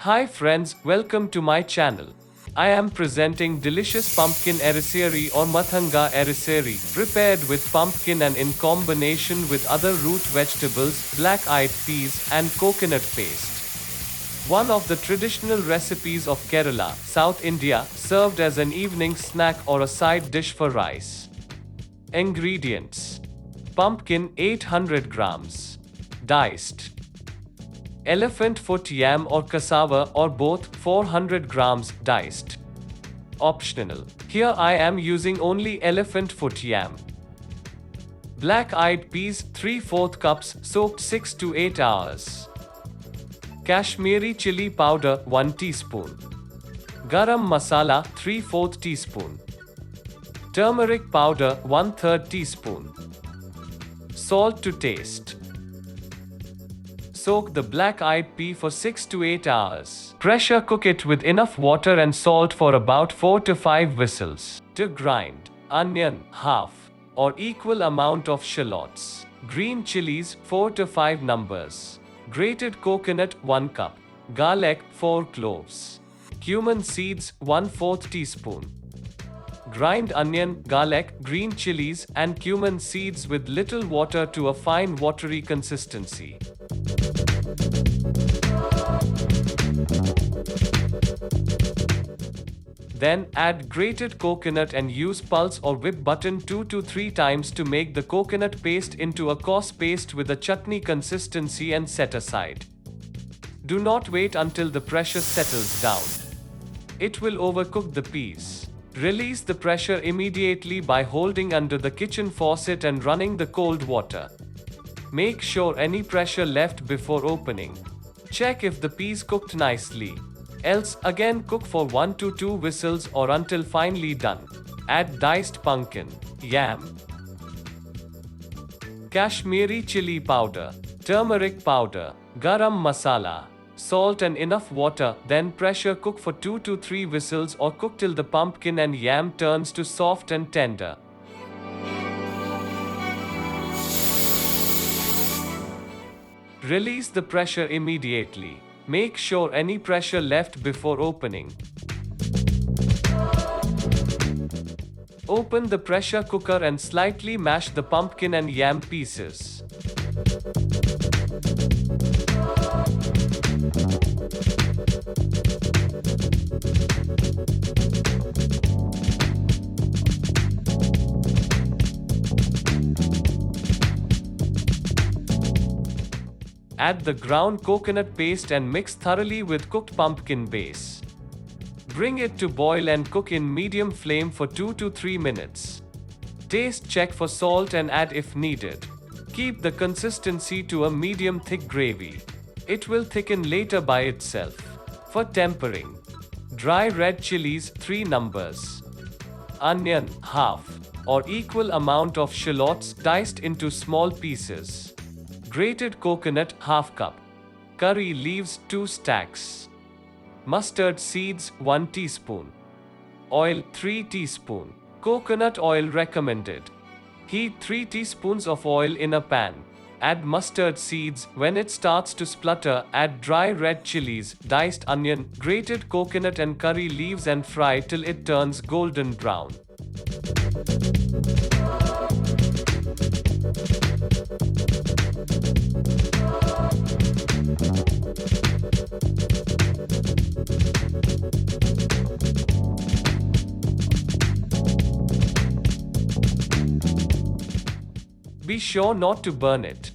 Hi friends, welcome to my channel. I am presenting delicious pumpkin eriseri or mathanga eriseri, prepared with pumpkin and in combination with other root vegetables, black-eyed peas and coconut paste. One of the traditional recipes of Kerala, South India, served as an evening snack or a side dish for rice. Ingredients Pumpkin 800 grams. Diced. Elephant foot yam or cassava or both 400 grams diced. Optional. Here I am using only elephant foot yam. Black eyed peas 3 4 cups soaked 6 to 8 hours. Kashmiri chili powder 1 teaspoon. Garam masala 3 4 teaspoon. Turmeric powder 1 3 teaspoon. Salt to taste. Soak the black eyed pea for 6 to 8 hours. Pressure cook it with enough water and salt for about 4 to 5 whistles. To grind, onion, half, or equal amount of shallots. Green chilies, 4 to 5 numbers. Grated coconut, 1 cup. Garlic, 4 cloves. Cumin seeds, 1 4 teaspoon. Grind onion, garlic, green chilies, and cumin seeds with little water to a fine watery consistency. Then add grated coconut and use pulse or whip button 2 to 3 times to make the coconut paste into a coarse paste with a chutney consistency and set aside. Do not wait until the pressure settles down. It will overcook the peas. Release the pressure immediately by holding under the kitchen faucet and running the cold water. Make sure any pressure left before opening. Check if the peas cooked nicely. Else again cook for 1 to 2 whistles or until finely done. Add diced pumpkin, yam, Kashmiri chili powder, turmeric powder, garam masala, salt and enough water, then pressure cook for 2 to 3 whistles or cook till the pumpkin and yam turns to soft and tender. Release the pressure immediately. Make sure any pressure left before opening. Open the pressure cooker and slightly mash the pumpkin and yam pieces. Add the ground coconut paste and mix thoroughly with cooked pumpkin base. Bring it to boil and cook in medium flame for 2 to 3 minutes. Taste check for salt and add if needed. Keep the consistency to a medium thick gravy. It will thicken later by itself. For tempering, dry red chilies 3 numbers. Onion half or equal amount of shallots diced into small pieces. Grated coconut half cup. Curry leaves 2 stacks. Mustard seeds 1 teaspoon. Oil 3 teaspoon. Coconut oil recommended. Heat 3 teaspoons of oil in a pan. Add mustard seeds. When it starts to splutter, add dry red chilies, diced onion, grated coconut and curry leaves and fry till it turns golden brown. Be sure not to burn it.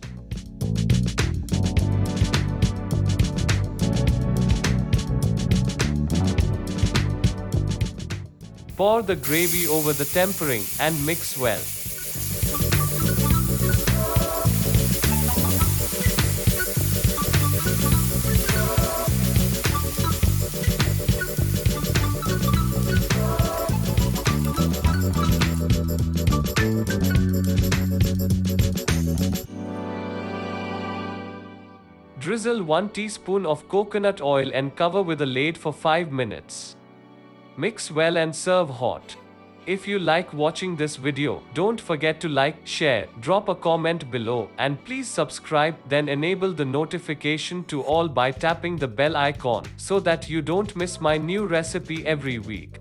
Pour the gravy over the tempering and mix well. Drizzle 1 teaspoon of coconut oil and cover with a lid for 5 minutes. Mix well and serve hot. If you like watching this video, don't forget to like, share, drop a comment below, and please subscribe, then enable the notification to all by tapping the bell icon so that you don't miss my new recipe every week.